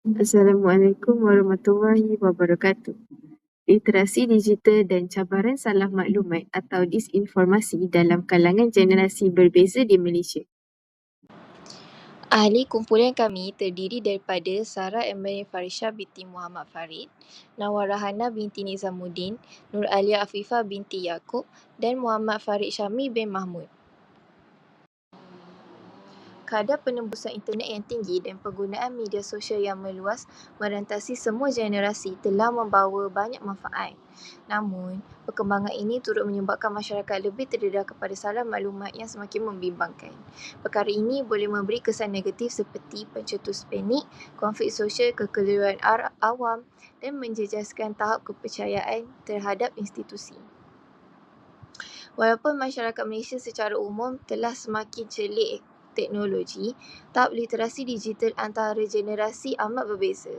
Assalamualaikum warahmatullahi wabarakatuh. Literasi digital dan cabaran salah maklumat atau disinformasi dalam kalangan generasi berbeza di Malaysia. Ahli kumpulan kami terdiri daripada Sarah Emily Farisha binti Muhammad Farid, Nawar Rahana binti Nizamuddin, Nur Alia Afifah binti Yaakob dan Muhammad Farid Syami bin Mahmud. Kadar penembusan internet yang tinggi dan penggunaan media sosial yang meluas merantasi semua generasi telah membawa banyak manfaat. Namun, perkembangan ini turut menyebabkan masyarakat lebih terdedah kepada salah maklumat yang semakin membimbangkan. Perkara ini boleh memberi kesan negatif seperti pencetus panik, konflik sosial, kekeliruan awam dan menjejaskan tahap kepercayaan terhadap institusi. Walaupun masyarakat Malaysia secara umum telah semakin celik teknologi, tahap literasi digital antara generasi amat berbeza.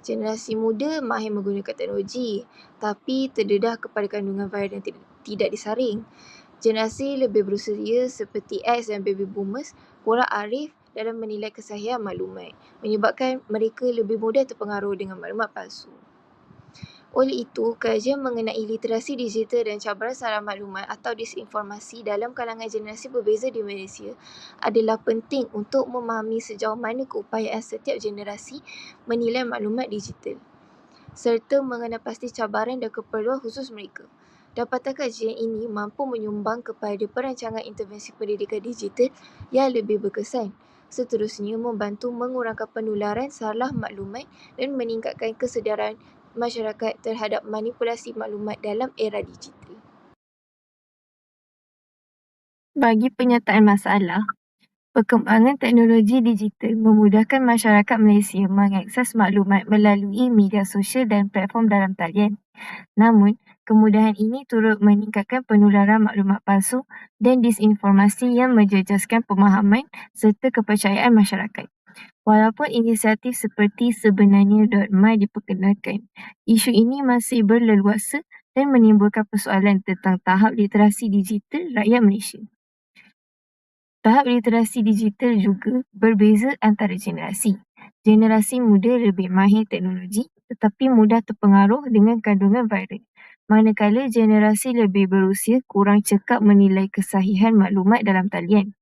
Generasi muda mahir menggunakan teknologi tapi terdedah kepada kandungan virus yang tidak disaring. Generasi lebih berusia seperti X dan baby boomers kurang arif dalam menilai kesahihan maklumat menyebabkan mereka lebih mudah terpengaruh dengan maklumat palsu. Oleh itu, kajian mengenai literasi digital dan cabaran salah maklumat atau disinformasi dalam kalangan generasi berbeza di Malaysia adalah penting untuk memahami sejauh mana keupayaan setiap generasi menilai maklumat digital serta mengenal pasti cabaran dan keperluan khusus mereka. Dapatan kajian ini mampu menyumbang kepada perancangan intervensi pendidikan digital yang lebih berkesan. Seterusnya, membantu mengurangkan penularan salah maklumat dan meningkatkan kesedaran masyarakat terhadap manipulasi maklumat dalam era digital. Bagi penyataan masalah, perkembangan teknologi digital memudahkan masyarakat Malaysia mengakses maklumat melalui media sosial dan platform dalam talian. Namun, kemudahan ini turut meningkatkan penularan maklumat palsu dan disinformasi yang menjejaskan pemahaman serta kepercayaan masyarakat. Walaupun inisiatif seperti sebenarnya.my diperkenalkan, isu ini masih berleluasa dan menimbulkan persoalan tentang tahap literasi digital rakyat Malaysia. Tahap literasi digital juga berbeza antara generasi. Generasi muda lebih mahir teknologi tetapi mudah terpengaruh dengan kandungan virus. Manakala generasi lebih berusia kurang cekap menilai kesahihan maklumat dalam talian.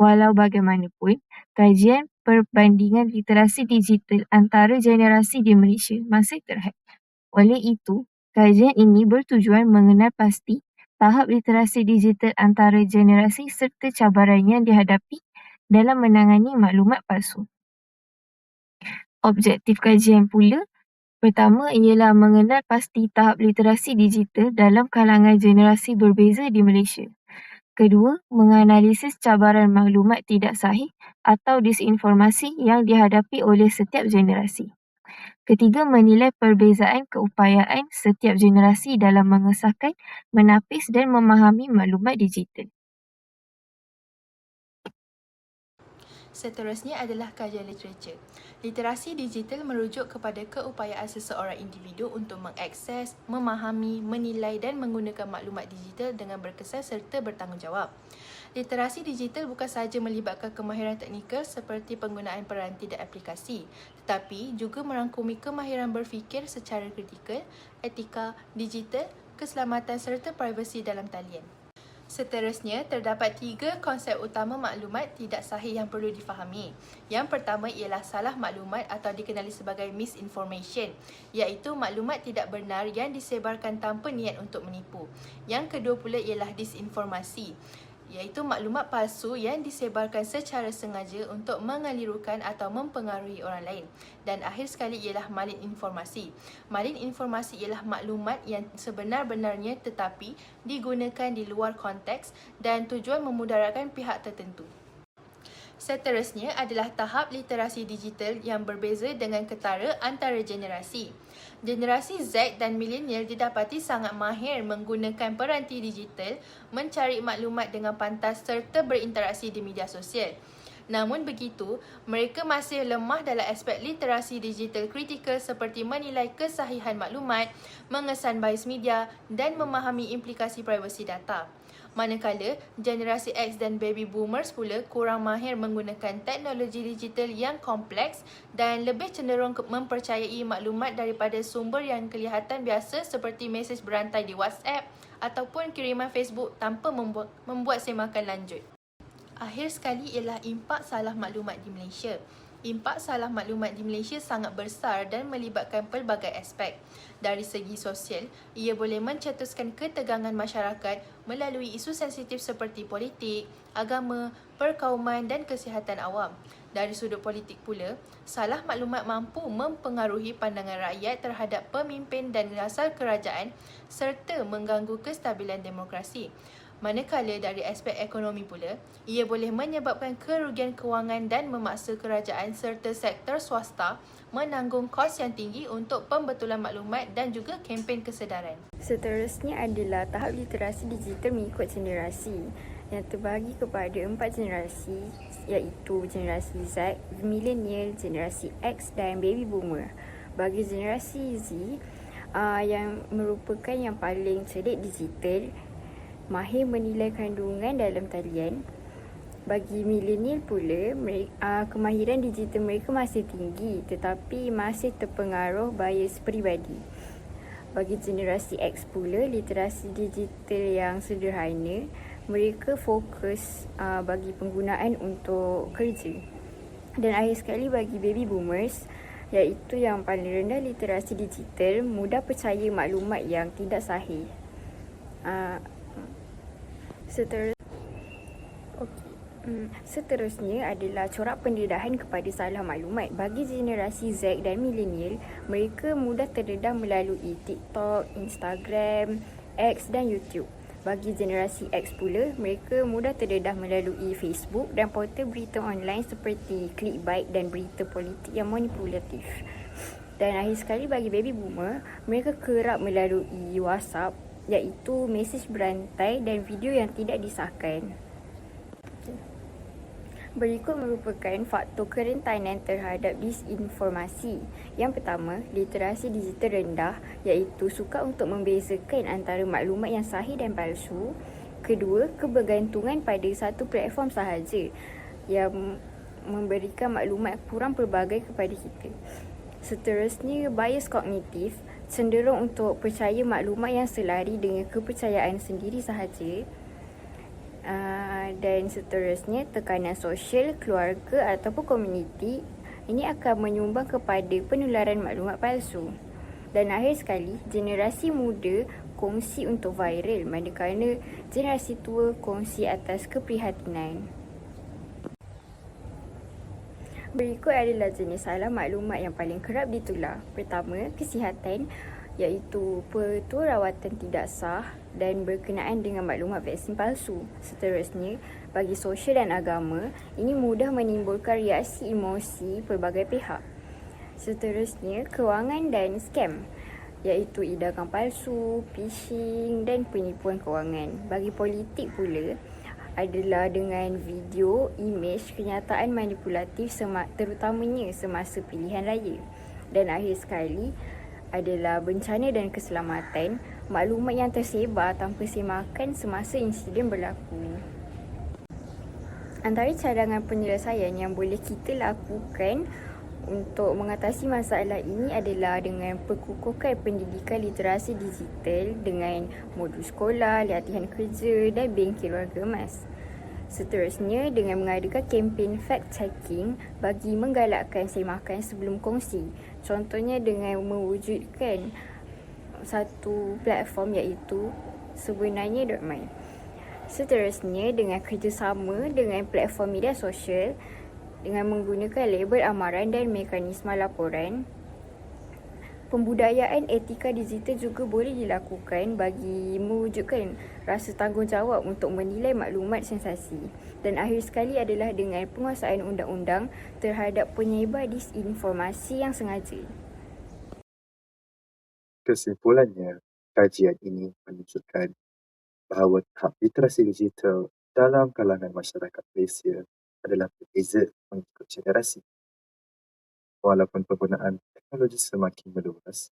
Walau bagaimanapun, kajian perbandingan literasi digital antara generasi di Malaysia masih terhad. Oleh itu, kajian ini bertujuan mengenal pasti tahap literasi digital antara generasi serta cabaran yang dihadapi dalam menangani maklumat palsu. Objektif kajian pula pertama ialah mengenal pasti tahap literasi digital dalam kalangan generasi berbeza di Malaysia. Kedua, menganalisis cabaran maklumat tidak sahih atau disinformasi yang dihadapi oleh setiap generasi. Ketiga, menilai perbezaan keupayaan setiap generasi dalam mengesahkan, menapis dan memahami maklumat digital. Seterusnya adalah kajian literatur. Literasi digital merujuk kepada keupayaan seseorang individu untuk mengakses, memahami, menilai dan menggunakan maklumat digital dengan berkesan serta bertanggungjawab. Literasi digital bukan sahaja melibatkan kemahiran teknikal seperti penggunaan peranti dan aplikasi, tetapi juga merangkumi kemahiran berfikir secara kritikal, etika digital, keselamatan serta privasi dalam talian. Seterusnya, terdapat tiga konsep utama maklumat tidak sahih yang perlu difahami. Yang pertama ialah salah maklumat atau dikenali sebagai misinformation, iaitu maklumat tidak benar yang disebarkan tanpa niat untuk menipu. Yang kedua pula ialah disinformasi iaitu maklumat palsu yang disebarkan secara sengaja untuk mengelirukan atau mempengaruhi orang lain. Dan akhir sekali ialah malin informasi. Malin informasi ialah maklumat yang sebenar-benarnya tetapi digunakan di luar konteks dan tujuan memudaratkan pihak tertentu. Seterusnya adalah tahap literasi digital yang berbeza dengan ketara antara generasi. Generasi Z dan milenial didapati sangat mahir menggunakan peranti digital, mencari maklumat dengan pantas serta berinteraksi di media sosial. Namun begitu, mereka masih lemah dalam aspek literasi digital kritikal seperti menilai kesahihan maklumat, mengesan bias media dan memahami implikasi privasi data. Manakala generasi X dan baby boomers pula kurang mahir menggunakan teknologi digital yang kompleks dan lebih cenderung mempercayai maklumat daripada sumber yang kelihatan biasa seperti mesej berantai di WhatsApp ataupun kiriman Facebook tanpa membuat, membuat semakan lanjut. Akhir sekali ialah impak salah maklumat di Malaysia. Impak salah maklumat di Malaysia sangat besar dan melibatkan pelbagai aspek. Dari segi sosial, ia boleh mencetuskan ketegangan masyarakat melalui isu sensitif seperti politik, agama, perkauman dan kesihatan awam. Dari sudut politik pula, salah maklumat mampu mempengaruhi pandangan rakyat terhadap pemimpin dan asal kerajaan serta mengganggu kestabilan demokrasi. Manakala dari aspek ekonomi pula, ia boleh menyebabkan kerugian kewangan dan memaksa kerajaan serta sektor swasta menanggung kos yang tinggi untuk pembetulan maklumat dan juga kempen kesedaran. Seterusnya adalah tahap literasi digital mengikut generasi yang terbagi kepada empat generasi iaitu generasi Z, millennial, generasi X dan baby boomer. Bagi generasi Z uh, yang merupakan yang paling cerdik digital mahir menilai kandungan dalam talian. Bagi milenial pula, mereka, kemahiran digital mereka masih tinggi tetapi masih terpengaruh bias peribadi. Bagi generasi X pula, literasi digital yang sederhana, mereka fokus uh, bagi penggunaan untuk kerja. Dan akhir sekali bagi baby boomers, iaitu yang paling rendah literasi digital, mudah percaya maklumat yang tidak sahih. Uh, Seterus okay. hmm. Seterusnya adalah corak pendedahan kepada salah maklumat. Bagi generasi Z dan milenial, mereka mudah terdedah melalui TikTok, Instagram, X dan YouTube. Bagi generasi X pula, mereka mudah terdedah melalui Facebook dan portal berita online seperti clickbait dan berita politik yang manipulatif. Dan akhir sekali bagi baby boomer, mereka kerap melalui WhatsApp, iaitu mesej berantai dan video yang tidak disahkan. Berikut merupakan faktor kerentanan terhadap disinformasi. Yang pertama, literasi digital rendah iaitu suka untuk membezakan antara maklumat yang sahih dan palsu. Kedua, kebergantungan pada satu platform sahaja yang memberikan maklumat kurang pelbagai kepada kita. Seterusnya, bias kognitif cenderung untuk percaya maklumat yang selari dengan kepercayaan sendiri sahaja. Uh, dan seterusnya, tekanan sosial, keluarga ataupun komuniti ini akan menyumbang kepada penularan maklumat palsu. Dan akhir sekali, generasi muda kongsi untuk viral manakala generasi tua kongsi atas keprihatinan. Berikut adalah jenis salah maklumat yang paling kerap ditular. Pertama, kesihatan iaitu petua rawatan tidak sah dan berkenaan dengan maklumat vaksin palsu. Seterusnya, bagi sosial dan agama, ini mudah menimbulkan reaksi emosi pelbagai pihak. Seterusnya, kewangan dan scam iaitu idakan palsu, phishing dan penipuan kewangan. Bagi politik pula, adalah dengan video, imej, kenyataan manipulatif terutamanya semasa pilihan raya. Dan akhir sekali adalah bencana dan keselamatan, maklumat yang tersebar tanpa semakan semasa insiden berlaku. Antara cadangan penyelesaian yang boleh kita lakukan untuk mengatasi masalah ini adalah dengan perkukuhkan pendidikan literasi digital dengan modul sekolah, latihan kerja dan bengkel warga emas. Seterusnya dengan mengadakan kempen fact checking bagi menggalakkan semakan sebelum kongsi. Contohnya dengan mewujudkan satu platform iaitu sebenarnya.my. Seterusnya dengan kerjasama dengan platform media sosial dengan menggunakan label amaran dan mekanisme laporan. Pembudayaan etika digital juga boleh dilakukan bagi mewujudkan rasa tanggungjawab untuk menilai maklumat sensasi. Dan akhir sekali adalah dengan penguasaan undang-undang terhadap penyebar disinformasi yang sengaja. Kesimpulannya, kajian ini menunjukkan bahawa tahap literasi digital dalam kalangan masyarakat Malaysia adalah berbeza mengikut generasi. Walaupun penggunaan teknologi semakin meluas,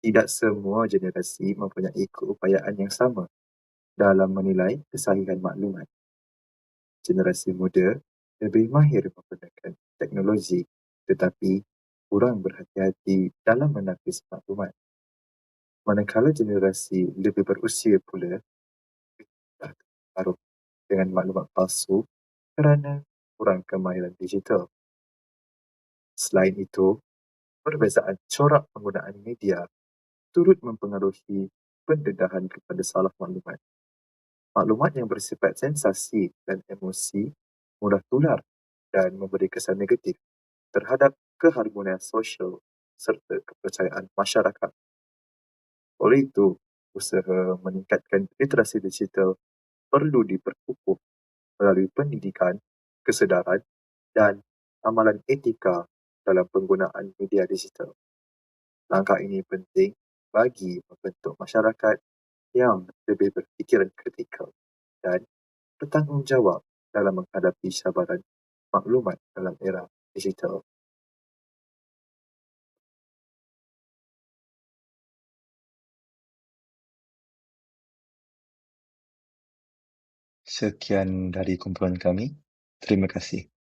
tidak semua generasi mempunyai keupayaan yang sama dalam menilai kesahihan maklumat. Generasi muda lebih mahir menggunakan teknologi tetapi kurang berhati-hati dalam menafis maklumat. Manakala generasi lebih berusia pula terpengaruh dengan maklumat palsu kerana kurang kemahiran digital. Selain itu, perbezaan corak penggunaan media turut mempengaruhi pendedahan kepada salah maklumat. Maklumat yang bersifat sensasi dan emosi mudah tular dan memberi kesan negatif terhadap keharmonian sosial serta kepercayaan masyarakat. Oleh itu, usaha meningkatkan literasi digital perlu diperkukuh melalui pendidikan, kesedaran dan amalan etika dalam penggunaan media digital. Langkah ini penting bagi membentuk masyarakat yang lebih berfikiran kritikal dan bertanggungjawab dalam menghadapi cabaran maklumat dalam era digital. Sekian dari kumpulan kami. Terima kasih.